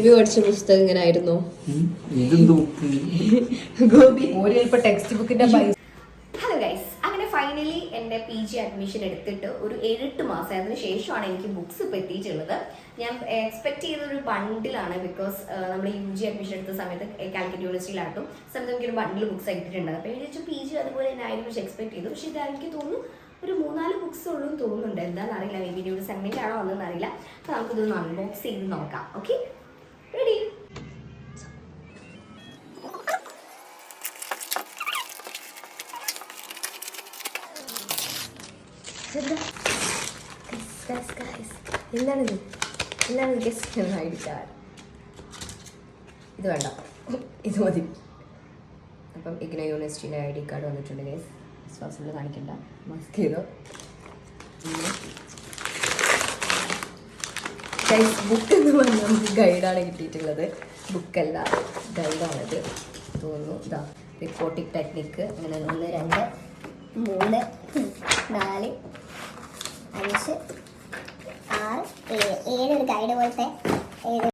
Review അടിച്ച പുസ്തകം ഇങ്ങനെ ആയിരുന്നോ ഇതെന്ത് ഗോപി. ഒരു ടെക്സ്റ്റ് ബുക്കിന്റെ ഹലോ ഗൈസ് അങ്ങനെ ഫൈനലി എന്റെ പി ജി അഡ്മിഷൻ എടുത്തിട്ട് ഒരു ഏഴെട്ട് മാസം അതിന് ശേഷമാണ് എനിക്ക് ബുക്സ് ഇപ്പോൾ എത്തിയിട്ടുള്ളത്. ഞാൻ എക്സ്പെക്ട് ചെയ്ത ഒരു ബണ്ടിലാണ് ബിക്കോസ് നമ്മൾ യു ജി അഡ്മിഷൻ എടുത്ത സമയത്ത് കാലിക്കറ്റ് യൂണിവേഴ്സിറ്റിയിലാട്ടും സമയത്ത് എനിക്കൊരു ബണ്ടിൽ ബുക്സ് കിട്ടിയിട്ടുണ്ട് അപ്പോൾ എനിക്ക് പി ജി അതുപോലെ തന്നെ ആയിരുന്നു പക്ഷേ എക്സ്പെക്ട് ചെയ്തു. പക്ഷേ ഇത് എനിക്ക് തോന്നുന്നു ഒരു മൂന്നാൽ ബുക്സ് ഉള്ളൂ എന്ന് തോന്നുന്നുണ്ട്. എന്താണെന്ന് അറിയില്ല. മേ ബി ഒരു സെഗ്മെന്റ് ആണോ വന്നതെന്ന് അറിയില്ല. അപ്പോൾ നമുക്കിതൊന്ന് അൺബോക്സ് ചെയ്ത് നോക്കാം. ഓക്കെ എന്താണ് കാർഡ് ഇത് വേണ്ട. ഇത് മതി. അപ്പം ഇഗ്ന യൂണിവേഴ്സിറ്റിയിലെ ഐ ഡി കാർഡ് വന്നിട്ടുണ്ട് ഗൈസ് വിശ്വാസം കാണിക്കണ്ട. മാസ്ക് ചെയ്തോ. ഗൈസ് ബുക്ക് എന്ന് പറഞ്ഞാൽ നമുക്ക് ഗൈഡാണ് കിട്ടിയിട്ടുള്ളത്. ബുക്കല്ല ഗൈഡാണിത് തോന്നുന്നു ഇതാ റിപ്പോർട്ടിംഗ് ടെക്നിക്ക് അങ്ങനെ ഒന്ന് രണ്ട് മൂന്ന് നാല് അഞ്ച് ആറ് ഏഴ് ഏഴ് ഒരു ഗൈഡ് പോലത്തെ ഏഴ്